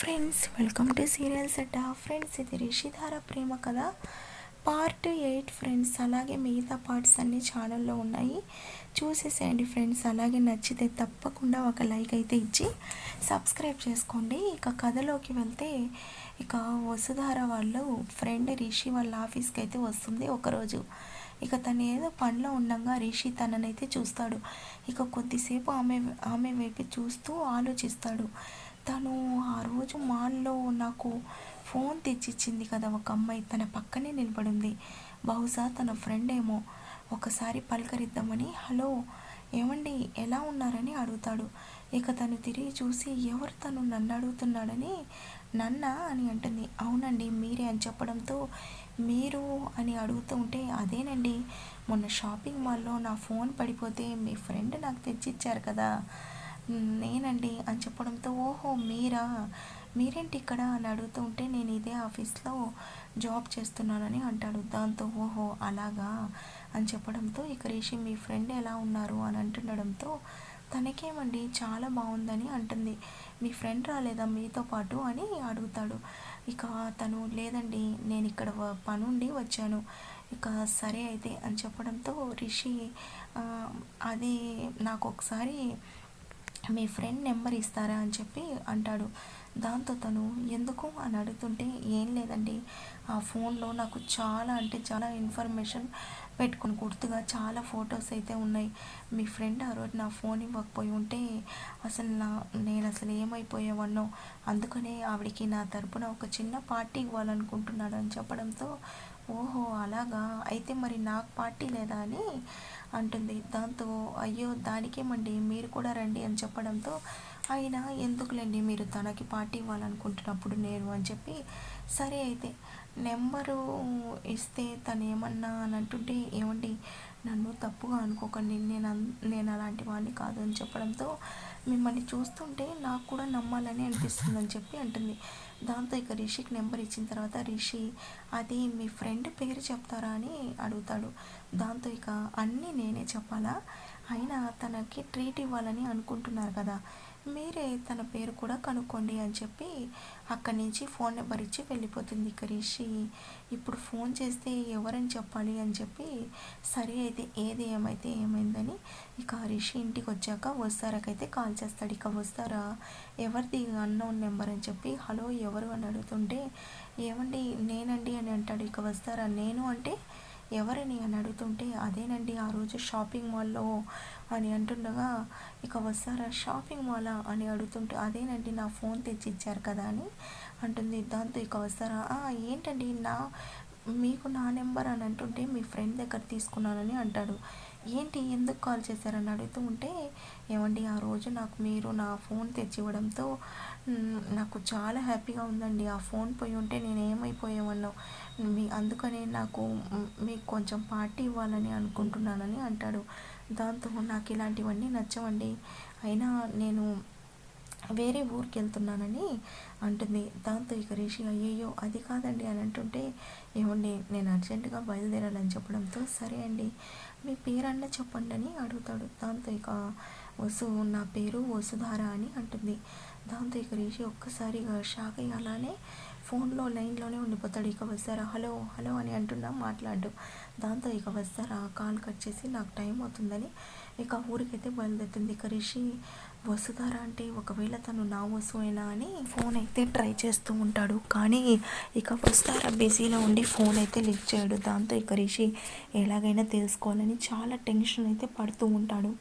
Friends welcome to serials అడ్డ friends ఇది రిషిధార ప్రేమ కదా. పార్ట్ ఎయిట్ ఫ్రెండ్స్ అలాగే మిగతా పార్ట్స్ అన్నీ ఛానల్లో ఉన్నాయి. చూసేసేయండి ఫ్రెండ్స్ అలాగే నచ్చితే తప్పకుండా ఒక లైక్ అయితే ఇచ్చి సబ్స్క్రైబ్ చేసుకోండి. ఇక కథలోకి వెళ్తే ఇక వసుధార వాళ్ళు ఫ్రెండ్ రిషి వాళ్ళ ఆఫీస్కి అయితే వస్తుంది ఒకరోజు. ఇక తను ఏదో పనిలో ఉండగా రిషి తననైతే చూస్తాడు. ఇక కొద్దిసేపు ఆమె ఆమె వైపు చూస్తూ ఆలోచిస్తాడు. తను ఆ రోజు మాల్లో నాకు ఫోన్ తెచ్చిచ్చింది కదా ఒక అమ్మాయి. తన పక్కనే నిలబడింది. బహుశా తన ఫ్రెండ్ ఏమో. ఒకసారి పలకరిద్దామని హలో ఏమండి? ఎలా ఉన్నారని అడుగుతాడు. ఇక తను తిరిగి చూసి ఎవరు తను? నన్ను అడుగుతున్నాడని నన్న అని అంటుంది. అవునండి మీరే అని చెప్పడంతో మీరు అని అడుగుతూ ఉంటే అదేనండి మొన్న షాపింగ్ మాల్లో నా ఫోన్ పడిపోతే మీ ఫ్రెండ్ నాకు తెచ్చిచ్చారు కదా. నేనండి అని చెప్పడంతో ఓహో మీరా? మీరేంటి ఇక్కడ? అని అడుగుతూ ఉంటే నేను ఇదే ఆఫీస్లో జాబ్ చేస్తున్నానని అంటాడు. దాంతో ఓహో అలాగా? అని చెప్పడంతో ఇక రిషి మీ ఫ్రెండ్ ఎలా ఉన్నారు? అని అంటుండడంతో తనకేమండి చాలా బాగుందని అంటుంది. మీ ఫ్రెండ్ రాలేదా మీతో పాటు? అని అడుగుతాడు. ఇక తను లేదండి నేను ఇక్కడ పనుండి వచ్చాను. ఇక సరే అయితే అని చెప్పడంతో రిషి అది నాకు ఒకసారి మీ ఫ్రెండ్ నెంబర్ ఇస్తారా అని చెప్పి అంటాడు. దాంతో తను ఎందుకు? అని అడుగుతుంటే ఏం లేదండి. ఆ ఫోన్లో నాకు చాలా అంటే చాలా ఇన్ఫర్మేషన్ పెట్టుకుని గుర్తుగా చాలా ఫొటోస్ అయితే ఉన్నాయి. మీ ఫ్రెండ్ ఆ రోజు నా ఫోన్ ఇవ్వకపోయి ఉంటే అసలు నా నేను అసలు ఏమైపోయేవాడినో అందుకనే ఆవిడికి నా తరపున ఒక చిన్న పార్టీ ఇవ్వాలనుకుంటున్నాడు అని చెప్పడంతో ఓహో అలాగా? అయితే మరి నాకు పార్టీ లేదా అని అంటుంది. దాంతో అయ్యో దానికేమండి? మీరు కూడా రండి అని చెప్పడంతో అయినా ఎందుకులేండి మీరు తనకి పార్టీ ఇవ్వాలనుకుంటున్నప్పుడు నేను అని చెప్పి? సరే అయితే నెంబరు ఇస్తే తను ఏమన్నా అని అంటుంటే ఏమండి? నన్ను తప్పుగా అనుకోకండి నేను నేను అలాంటి వాడిని కాదు అని చెప్పడంతో మిమ్మల్ని చూస్తుంటే నాకు కూడా నమ్మాలని అనిపిస్తుంది అని చెప్పి అంటుంది. దాంతో ఇక రిషికి నెంబర్ ఇచ్చిన తర్వాత రిషి అది మీ ఫ్రెండ్ పేరు చెప్తారా? అని అడుగుతాడు. దాంతో ఇక అన్నీ నేనే చెప్పాలా? అయినా తనకి ట్రీట్ ఇవ్వాలని అనుకుంటున్నారు కదా మీరే తన పేరు కూడా కనుక్కోండి అని చెప్పి అక్కడి నుంచి ఫోన్ నెంబర్ ఇచ్చి వెళ్ళిపోతుంది ఇక ఇప్పుడు ఫోన్ చేస్తే ఎవరని చెప్పాలి అని చెప్పి సరే అయితే ఏది ఏమైతే ఏమైందని ఇక రిషి ఇంటికి వచ్చాక వస్తారకైతే కాల్ చేస్తాడు. ఇక వస్తారా? ఎవరిది అన్నోన్ నెంబర్ అని చెప్పి హలో ఎవరు? అని అడుగుతుంటే ఏమండి నేనండి అని అంటాడు. ఇక వస్తారా? నేను అంటే ఎవరని అని అడుగుతుంటే అదేనండి ఆ రోజు షాపింగ్ మాల్లో అని అంటుండగా ఇక వస్తారా షాపింగ్ మాలా? అని అడుగుతుంటే అదేనండి నా ఫోన్ తెచ్చి ఇచ్చారు కదా అని అంటుంది. దాంతో ఇక వస్తారా? ఏంటండి నా మీకు నా నెంబర్ అని అంటుంటే మీ ఫ్రెండ్ దగ్గర తీసుకున్నానని అంటాడు. ఏంటి? ఎందుకు కాల్ చేశారని అడుగుతూ ఉంటే ఏమండి ఆ రోజు నాకు మీరు నా ఫోన్ తెచ్చివ్వడంతో నాకు చాలా హ్యాపీగా ఉందండి. ఆ ఫోన్ పోయి ఉంటే నేను ఏమైపోయేవాళ్ళో మీ అందుకనే నాకు మీకు కొంచెం పార్టీ ఇవ్వాలని అనుకుంటున్నానని అంటాడు. దాంతో నాకు ఇలాంటివన్నీ నచ్చవండి. అయినా నేను వేరే ఊరికి వెళ్తున్నానని అంటుంది. దాంతో ఇక రిషి అయ్యయ్యో అది కాదండి అని అంటుంటే ఏమండి నేను అర్జెంటుగా బయలుదేరాలని చెప్పడంతో సరే అండి మీ పేరన్నా చెప్పండి అని అడుగుతాడు. దాంతో ఇక వసు నా పేరు వసుధార అని అంటుంది. దాంతో ఇక రిషి ఒక్కసారిగా షాక్ అయ్యి అలానే ఫోన్లో లైన్లోనే ఉండిపోతాడు. ఇక వస్తారా హలో హలో అని అంటున్నా మాట్లాడు. దాంతో ఇక వస్తారా కాల్ కట్ చేసి నాకు టైం అవుతుందని ఇక ఊరికైతే బయలుదేరుతుంది. ఇక రిషి వసుధార అంటే ఒకవేళ తను నా వసువైనా అని ఫోన్ అయితే ట్రై చేస్తూ ఉంటాడు. కానీ ఇక వసుధార బిజీలో ఉండి ఫోన్ అయితే లిఫ్ట్ చేయడు. దాంతో ఇక రిషి ఎలాగైనా తెలుసుకోవాలని చాలా టెన్షన్ అయితే పడుతూ ఉంటాడు.